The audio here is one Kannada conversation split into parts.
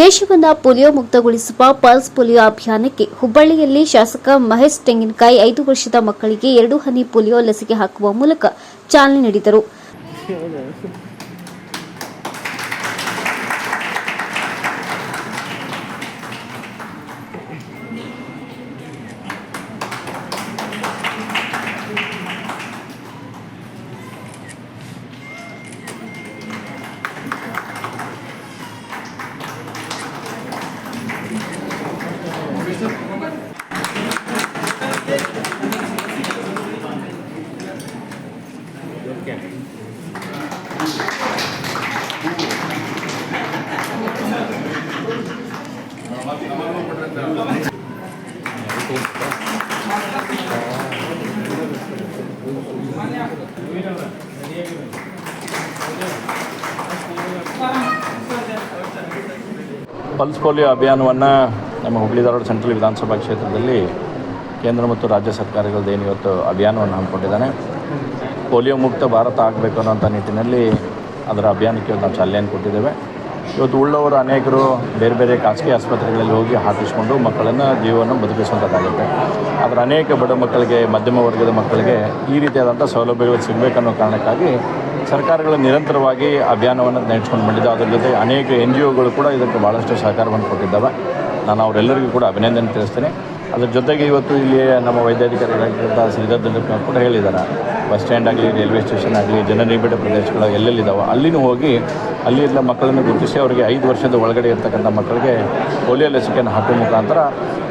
ದೇಶವನ್ನ ಪೋಲಿಯೋ ಮುಕ್ತಗೊಳಿಸುವ ಪಲ್ಸ್ ಪೋಲಿಯೋ ಅಭಿಯಾನಕ್ಕೆ ಹುಬ್ಬಳ್ಳಿಯಲ್ಲಿ ಶಾಸಕ ಮಹೇಶ್ ತೆಂಗಿನಕಾಯಿ ಐದು ವರ್ಷದ ಮಕ್ಕಳಿಗೆ ಎರಡು ಹನಿ ಪೋಲಿಯೋ ಲಸಿಕೆ ಹಾಕುವ ಮೂಲಕ ಚಾಲನೆ ನೀಡಿದರು. ಪಲ್ಸ್ ಪೋಲಿಯೋ ಅಭಿಯಾನವನ್ನು ನಮ್ಮ ಹುಬ್ಬಳ್ಳಿ ಧಾರವಾಡ ಸೆಂಟ್ರಲ್ ವಿಧಾನಸಭಾ ಕ್ಷೇತ್ರದಲ್ಲಿ ಕೇಂದ್ರ ಮತ್ತು ರಾಜ್ಯ ಸರ್ಕಾರಗಳದ್ದು ಏನು ಇವತ್ತು ಅಭಿಯಾನವನ್ನು ಹಮ್ಮಿಕೊಂಡಿದ್ದಾನೆ. ಪೋಲಿಯೋ ಮುಕ್ತ ಭಾರತ ಆಗಬೇಕು ಅನ್ನೋಂಥ ನಿಟ್ಟಿನಲ್ಲಿ ಅದರ ಅಭಿಯಾನಕ್ಕೆ ಇವತ್ತು ನಾವು ಚಾಲನೆಯನ್ನು ಕೊಟ್ಟಿದ್ದೇವೆ. ಇವತ್ತು ಉಳ್ಳವರು ಅನೇಕರು ಬೇರೆ ಬೇರೆ ಖಾಸಗಿ ಆಸ್ಪತ್ರೆಗಳಲ್ಲಿ ಹೋಗಿ ಹಾಕಿಸ್ಕೊಂಡು ಮಕ್ಕಳನ್ನು ಜೀವನ ಬದುಕಿಸುವಂಥದ್ದಾಗುತ್ತೆ. ಆದರೆ ಅನೇಕ ಬಡ ಮಕ್ಕಳಿಗೆ, ಮಧ್ಯಮ ವರ್ಗದ ಮಕ್ಕಳಿಗೆ ಈ ರೀತಿಯಾದಂಥ ಸೌಲಭ್ಯಗಳು ಸಿಗಬೇಕನ್ನೋ ಕಾರಣಕ್ಕಾಗಿ ಸರ್ಕಾರಗಳು ನಿರಂತರವಾಗಿ ಅಭಿಯಾನವನ್ನು ನಡೆಸ್ಕೊಂಡು ಬಂದಿದ್ದು ಅದರ ಜೊತೆ ಅನೇಕ ಎನ್ ಜಿ ಒಗಳು ಕೂಡ ಇದಕ್ಕೆ ಭಾಳಷ್ಟು ಸಹಕಾರವನ್ನು ಕೊಟ್ಟಿದ್ದಾವೆ. ನಾನು ಅವರೆಲ್ಲರಿಗೂ ಕೂಡ ಅಭಿನಂದನೆ ತಿಳಿಸ್ತೀನಿ. ಅದರ ಜೊತೆಗೆ ಇವತ್ತು ಇಲ್ಲಿ ನಮ್ಮ ವೈದ್ಯಾಧಿಕಾರಿಗಳಾಗಿದ್ದಂಥ ಶ್ರೀಧರ್ ದಂಡಪ್ಪ ಕೂಡ ಹೇಳಿದ್ದಾರೆ. ಬಸ್ ಸ್ಟ್ಯಾಂಡ್ ಆಗಲಿ, ರೈಲ್ವೆ ಸ್ಟೇಷನ್ ಆಗಲಿ, ಜನನಿಬಿಡ ಪ್ರದೇಶಗಳು ಎಲ್ಲೆಲ್ಲಿದ್ದಾವೆ ಅಲ್ಲಿನೂ ಹೋಗಿ ಅಲ್ಲಿಂದ ಮಕ್ಕಳನ್ನು ಗುರುತಿಸಿ ಅವರಿಗೆ ಐದು ವರ್ಷದ ಒಳಗಡೆ ಇರ್ತಕ್ಕಂಥ ಮಕ್ಕಳಿಗೆ ಪೋಲಿಯೋ ಲಸಿಕೆಯನ್ನು ಹಾಕುವ ಮುಖಾಂತರ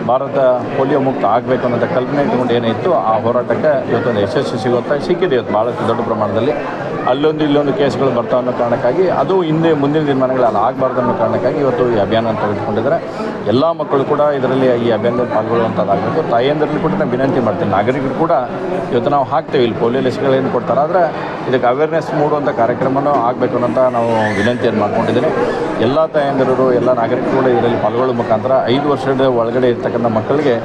ಭಾರತ ಪೋಲಿಯೋ ಮುಕ್ತ ಆಗಬೇಕು ಅನ್ನೋಂಥ ಕಲ್ಪನೆ ಇಟ್ಕೊಂಡು ಏನಿತ್ತು ಆ ಹೋರಾಟಕ್ಕೆ ಇವತ್ತೊಂದು ಯಶಸ್ಸು ಸಿಗುತ್ತಾ ಸಿಕ್ಕಿದೆ. ಇವತ್ತು ಭಾಳಷ್ಟು ದೊಡ್ಡ ಪ್ರಮಾಣದಲ್ಲಿ ಅಲ್ಲೊಂದು ಇಲ್ಲೊಂದು ಕೇಸ್ಗಳು ಬರ್ತಾವೆ ಅನ್ನೋ ಕಾರಣಕ್ಕಾಗಿ, ಅದು ಹಿಂದೆ ಮುಂದಿನ ದಿನಮಾನಗಳು ಅಲ್ಲಿ ಆಗಬಾರ್ದು ಅನ್ನೋ ಕಾರಣಕ್ಕಾಗಿ ಇವತ್ತು ಈ ಅಭಿಯಾನ ತೆಗೆದುಕೊಂಡಿದ್ದಾರೆ. ಎಲ್ಲ ಮಕ್ಕಳು ಕೂಡ ಇದರಲ್ಲಿ ಈ ಅಭಿಯಾನದಲ್ಲಿ ಪಾಲ್ಗೊಳ್ಳುವಂಥದ್ದಾಗಬೇಕು ತಾಯಿಯಂದರಲ್ಲಿ ಕೂಡ ನಾನು ವಿನಂತಿ ಮಾಡ್ತೀನಿ ನಾಗರಿಕರು ಕೂಡ ಇವತ್ತು ನಾವು ಹಾಕ್ತೇವೆ. ಇಲ್ಲಿ ಪೋಲಿಯೋ ಲಸಿಕೆಗಳೇನು ಕೊಡ್ತಾರೆ? ಆದರೆ ಇದಕ್ಕೆ ಅವೇರ್ನೆಸ್ ಮೂಡುವಂಥ ಕಾರ್ಯಕ್ರಮನೂ ಆಗಬೇಕು ಅಂತ ನಾವು ವಿನಂತಿಯನ್ನು ಮಾಡ್ಕೊಂಡಿದ್ದೀನಿ. ಎಲ್ಲ ತಾಯಂದಿರರು, ಎಲ್ಲ ನಾಗರಿಕರು ಕೂಡ ಇದರಲ್ಲಿ ಪಾಲ್ಗೊಳ್ಳೋ ಮುಖಾಂತರ ಐದು ವರ್ಷದ ಒಳಗಡೆ ಇರ್ತಕ್ಕಂಥ ಮಕ್ಕಳಿಗೆ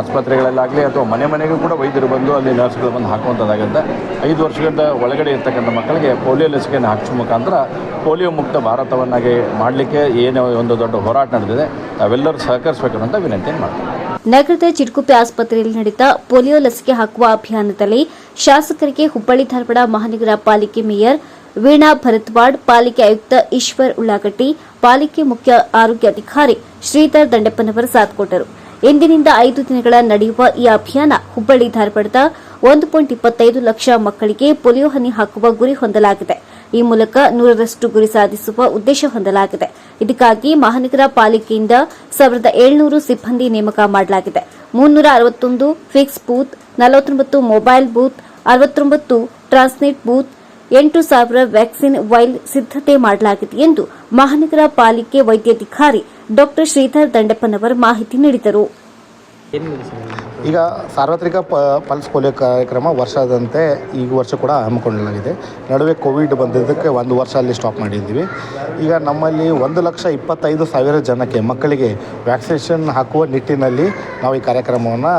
ಆಸ್ಪತ್ರೆಗಳಲ್ಲಾಗಲಿ ಅಥವಾ ಮನೆ ಮನೆಗೂ ಕೂಡ ವೈದ್ಯರು ಬಂದು ಅಲ್ಲಿ ನರ್ಸ್ಗಳು ಬಂದು ಹಾಕುವಂಥದ್ದಾಗುತ್ತೆ. ಐದು ವರ್ಷದ ಒಳಗಡೆ ಇರ್ತಕ್ಕಂಥ ಮಕ್ಕಳಿಗೆ ಪೋಲಿಯೋ ಲಸಿಕೆಯನ್ನು ಹಾಕಿಸೋ ಮುಖಾಂತರ ಪೋಲಿಯೋ ಮುಕ್ತ ಭಾರತವನ್ನಾಗಿ ಮಾಡಲಿಕ್ಕೆ ಏನು ಒಂದು ದೊಡ್ಡ ಹೋರಾಟ ನಡೆದಿದೆ, ತಾವೆಲ್ಲರೂ ಸಹಕರಿಸಬೇಕು ಅಂತ ವಿನಂತಿಯನ್ನು ಮಾಡ್ತೀನಿ. ನಗರದ ಚಿಡ್ಕುಪ್ಪೆ ಆಸ್ಪತ್ರೆಯಲ್ಲಿ ನಡೆದ ಪೋಲಿಯೋ ಲಸಿಕೆ ಹಾಕುವ ಅಭಿಯಾನದಲ್ಲಿ ಶಾಸಕರಿಗೆ ಹುಬ್ಬಳ್ಳಿ ಧಾರವಾಡ ಮಹಾನಗರ ಪಾಲಿಕೆ ಮೇಯರ್ ವೀಣಾ ಭರತ್ವಾಡ್, ಪಾಲಿಕೆ ಆಯುಕ್ತ ಈಶ್ವರ್ ಉಳ್ಳಾಗಟ್ಟಿ ಪಾಲಿಕೆ ಮುಖ್ಯ ಆರೋಗ್ಯಾಧಿಕಾರಿ ಶ್ರೀಧರ್ ದಂಡೆಪ್ಪನವರ ಸಾಥ್ ಕೊಟ್ಟರು ಇಂದಿನಿಂದ ಐದು ದಿನಗಳ ನಡೆಯುವ ಈ ಅಭಿಯಾನ ಹುಬ್ಬಳ್ಳಿ ಧಾರವಾಡದ ಒಂದು ಪಾಯಿಂಟ್ ಇಪ್ಪತ್ತೈದು ಲಕ್ಷ ಮಕ್ಕಳಿಗೆ ಪೋಲಿಯೋ ಹನಿ ಹಾಕುವ ಗುರಿ ಹೊಂದಲಾಗಿದೆ. ಈ ಮೂಲಕ ನೂರರಷ್ಟು ಗುರಿ ಸಾಧಿಸುವ ಉದ್ದೇಶ ಹೊಂದಲಾಗಿದೆ. ಇದಕ್ಕಾಗಿ ಮಹಾನಗರ ಪಾಲಿಕೆಯಿಂದ ಸಾವಿರದ ಏಳ್ನೂರು ಸಿಬ್ಬಂದಿ ನೇಮಕ ಮಾಡಲಾಗಿದೆ. ಮುನ್ನೂರ ಅರವತ್ತೊಂದು ಫಿಕ್ಸ್ ಬೂತ್, ನಲವತ್ತೊಂಬತ್ತು ಮೊಬೈಲ್ ಬೂತ್, ಅರವತ್ತೊಂಬತ್ತು ಟ್ರಾನ್ಸ್ನೆಟ್ ಬೂತ್, ಎಂಟು ಸಾವಿರ ವ್ಯಾಕ್ಸಿನ್ ವೈಲ್ ಸಿದ್ದತೆ ಮಾಡಲಾಗಿದೆ ಎಂದು ಮಹಾನಗರ ಪಾಲಿಕೆ ವೈದ್ಯಾಧಿಕಾರಿ ಡಾ ಶ್ರೀಧರ್ ದಂಡಪ್ಪನವರ್ ಮಾಹಿತಿ ನೀಡಿದರು. ಈಗ ಸಾರ್ವತ್ರಿಕ ಪ, ಪಲ್ಸ್ ಪೋಲಿಯೋ ಕಾರ್ಯಕ್ರಮ ವರ್ಷದಂತೆ ಈ ವರ್ಷ ಕೂಡ ಹಮ್ಮಿಕೊಳ್ಳಲಾಗಿದೆ ನಡುವೆ ಕೋವಿಡ್ ಬಂದಿದ್ದಕ್ಕೆ ಒಂದು ವರ್ಷ ಅಲ್ಲಿ ಸ್ಟಾಪ್ ಮಾಡಿದ್ದೀವಿ. ಈಗ ನಮ್ಮಲ್ಲಿ ಒಂದು ಲಕ್ಷ ಇಪ್ಪತ್ತೈದು ಸಾವಿರ ಜನಕ್ಕೆ ಮಕ್ಕಳಿಗೆ ವ್ಯಾಕ್ಸಿನೇಷನ್ ಹಾಕುವ ನಿಟ್ಟಿನಲ್ಲಿ ನಾವು ಈ ಕಾರ್ಯಕ್ರಮವನ್ನು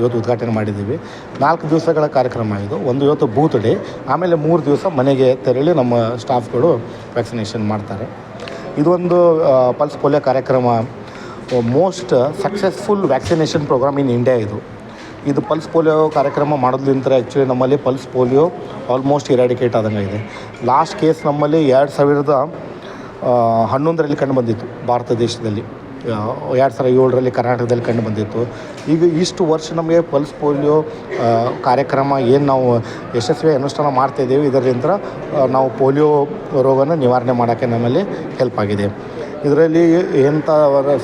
ಇವತ್ತು ಉದ್ಘಾಟನೆ ಮಾಡಿದ್ದೀವಿ. ನಾಲ್ಕು ದಿವಸಗಳ ಕಾರ್ಯಕ್ರಮ ಇದು. ಒಂದು ಇವತ್ತು ಬೂತ್ ಡೇ. ಆಮೇಲೆ ಮೂರು ದಿವಸ ಮನೆಗೆ ತೆರಳಿ ನಮ್ಮ ಸ್ಟಾಫ್ಗಳು ವ್ಯಾಕ್ಸಿನೇಷನ್ ಮಾಡ್ತಾರೆ. ಇದೊಂದು ಪಲ್ಸ್ ಪೋಲಿಯೋ ಕಾರ್ಯಕ್ರಮ most successful vaccination program in India ಇದು. ಇದು ಪಲ್ಸ್ ಪೋಲಿಯೋ ಕಾರ್ಯಕ್ರಮ ಮಾಡೋದ್ಲಿಂತ ಆ್ಯಕ್ಚುಲಿ ನಮ್ಮಲ್ಲಿ ಪಲ್ಸ್ ಪೋಲಿಯೋ ಆಲ್ಮೋಸ್ಟ್ ಇರಾಡಿಕೇಟ್ ಆದಂಗೆ ಇದೆ. ಲಾಸ್ಟ್ ಕೇಸ್ ನಮ್ಮಲ್ಲಿ ಎರಡು ಸಾವಿರದ ಹನ್ನೊಂದರಲ್ಲಿ ಕಂಡು ಬಂದಿತ್ತು ಭಾರತ ದೇಶದಲ್ಲಿ. ಎರಡು ಸಾವಿರದ ಏಳರಲ್ಲಿ ಕರ್ನಾಟಕದಲ್ಲಿ ಕಂಡು ಬಂದಿತ್ತು. ಈಗ ಇಷ್ಟು ವರ್ಷ ನಮಗೆ ಪಲ್ಸ್ ಪೋಲಿಯೋ ಕಾರ್ಯಕ್ರಮ ಏನು ನಾವು ಯಶಸ್ವಿ ಅನುಷ್ಠಾನ ಮಾಡ್ತಾಯಿದ್ದೇವೆ ಇದರಿಂದ ನಾವು ಪೋಲಿಯೋ ರೋಗನ ನಿವಾರಣೆ ಮಾಡೋಕ್ಕೆ ನಮ್ಮಲ್ಲಿ ಹೆಲ್ಪ್ ಆಗಿದೆ. ಇದರಲ್ಲಿ ಎಂಥ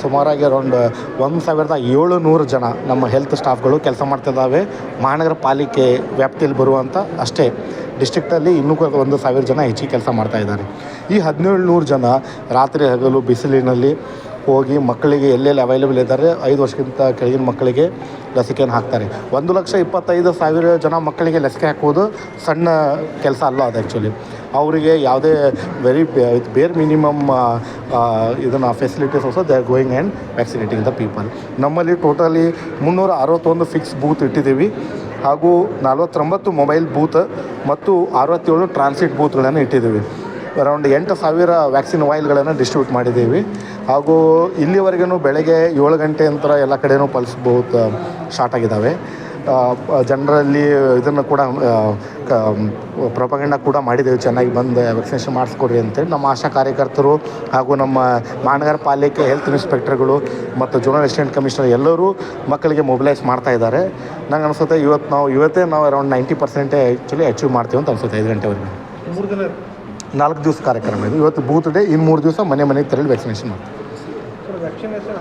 ಸುಮಾರಾಗಿ ಅರೌಂಡ್ ಒಂದು ಸಾವಿರದ ಏಳು ನೂರು ಜನ ನಮ್ಮ ಹೆಲ್ತ್ ಸ್ಟಾಫ್ಗಳು ಕೆಲಸ ಮಾಡ್ತಿದ್ದಾವೆ. ಮಹಾನಗರ ಪಾಲಿಕೆ ವ್ಯಾಪ್ತಿಯಲ್ಲಿ ಬರುವಂಥ ಅಷ್ಟೇ. ಡಿಸ್ಟ್ರಿಕ್ಟಲ್ಲಿ ಇನ್ನೂ ಒಂದು ಸಾವಿರ ಜನ ಹೆಚ್ಚಿಗೆ ಕೆಲಸ ಮಾಡ್ತಾ ಇದ್ದಾರೆ. ಈ ಹದಿನೇಳು ನೂರು ಜನ ರಾತ್ರಿ ಹಗಲು ಬಿಸಿಲಿನಲ್ಲಿ ಹೋಗಿ ಮಕ್ಕಳಿಗೆ ಎಲ್ಲೆಲ್ಲಿ ಅವೈಲೇಬಲ್ ಇದ್ದಾರೆ, ಐದು ವರ್ಷಕ್ಕಿಂತ ಕೆಳಗಿನ ಮಕ್ಕಳಿಗೆ ಲಸಿಕೆಯನ್ನು ಹಾಕ್ತಾರೆ. ಒಂದು ಲಕ್ಷ ಇಪ್ಪತ್ತೈದು ಸಾವಿರ ಜನ ಮಕ್ಕಳಿಗೆ ಲಸಿಕೆ ಹಾಕುವುದು ಸಣ್ಣ ಕೆಲಸ ಅಲ್ಲ ಅದು ಆ್ಯಕ್ಚುಲಿ ಅವರಿಗೆ ಯಾವುದೇ ವೆರಿ ಬೇರ್ ಮಿನಿಮಮ್ ಇದನ್ನು facilities also they are going and vaccinating the people ನಮ್ಮಲ್ಲಿ ಟೋಟಲಿ ಮುನ್ನೂರ ಅರವತ್ತೊಂದು ಫಿಕ್ಸ್ ಬೂತ್ ಇಟ್ಟಿದ್ದೀವಿ. ಹಾಗೂ ನಲವತ್ತೊಂಬತ್ತು ಮೊಬೈಲ್ ಬೂತ್ ಮತ್ತು ಅರವತ್ತೇಳು ಟ್ರಾನ್ಸಿಟ್ ಬೂತ್ಗಳನ್ನು ಇಟ್ಟಿದ್ದೀವಿ. ಅರೌಂಡ್ ಎಂಟು ಸಾವಿರ ವ್ಯಾಕ್ಸಿನ್ ವಾಯಿಲ್ಗಳನ್ನು ಡಿಸ್ಟ್ರಿಬ್ಯೂಟ್ ಮಾಡಿದ್ದೀವಿ. ಹಾಗೂ ಇಲ್ಲಿವರೆಗೂ ಬೆಳಗ್ಗೆ ಏಳು ಗಂಟೆ ನಂತರ ಎಲ್ಲ ಕಡೆಯೂ ಪಲ್ಸ್ ಬೂತ್ ಸ್ಟಾರ್ಟ್ ಆಗಿದ್ದಾವೆ. ಜನರಲ್ಲಿ ಇದನ್ನು ಕೂಡ ಪ್ರೊಪಗಂಡ ಕೂಡ ಮಾಡಿದ್ದೇವೆ. ಚೆನ್ನಾಗಿ ಬಂದು ವ್ಯಾಕ್ಸಿನೇಷನ್ ಮಾಡಿಸ್ಕೊಡ್ರಿ ಅಂತೇಳಿ ನಮ್ಮ ಆಶಾ ಕಾರ್ಯಕರ್ತರು ಹಾಗೂ ನಮ್ಮ ಮಹಾನಗರ ಪಾಲಿಕೆ ಹೆಲ್ತ್ ಇನ್ಸ್ಪೆಕ್ಟರ್ಗಳು ಮತ್ತು ಜೋನಲ್ ಅಸಿಸ್ಟೆಂಟ್ ಕಮಿಷನರ್ ಎಲ್ಲರೂ ಮಕ್ಕಳಿಗೆ ಮೊಬಿಲೈಸ್ ಮಾಡ್ತಾ ಇದ್ದಾರೆ. ನಂಗೆ ಅನಿಸುತ್ತೆ ಇವತ್ತು ನಾವು, ಇವತ್ತೇ ನಾವು ಅರೌಂಡ್ ನೈಂಟಿ ಪರ್ಸೆಂಟೇ ಆ್ಯಕ್ಚುಲಿ ಅಚೀವ್ ಮಾಡ್ತೀವಿ ಅಂತ ಅನಿಸುತ್ತೆ ಐದು ಗಂಟೆವರೆಗೆ. ನಾಲ್ಕು ದಿವಸ ಕಾರ್ಯಕ್ರಮ ಇದು. ಇವತ್ತು ಬೂತ್ ಡೇ ಇನ್ನು ಮೂರು ದಿವಸ ಮನೆ ಮನೆಗೆ ತೆರಳಿ ವ್ಯಾಕ್ಸಿನೇಷನ್ ಮಾಡ್ತೀವಿ. ವ್ಯಾಕ್ಸಿನೇಷನ್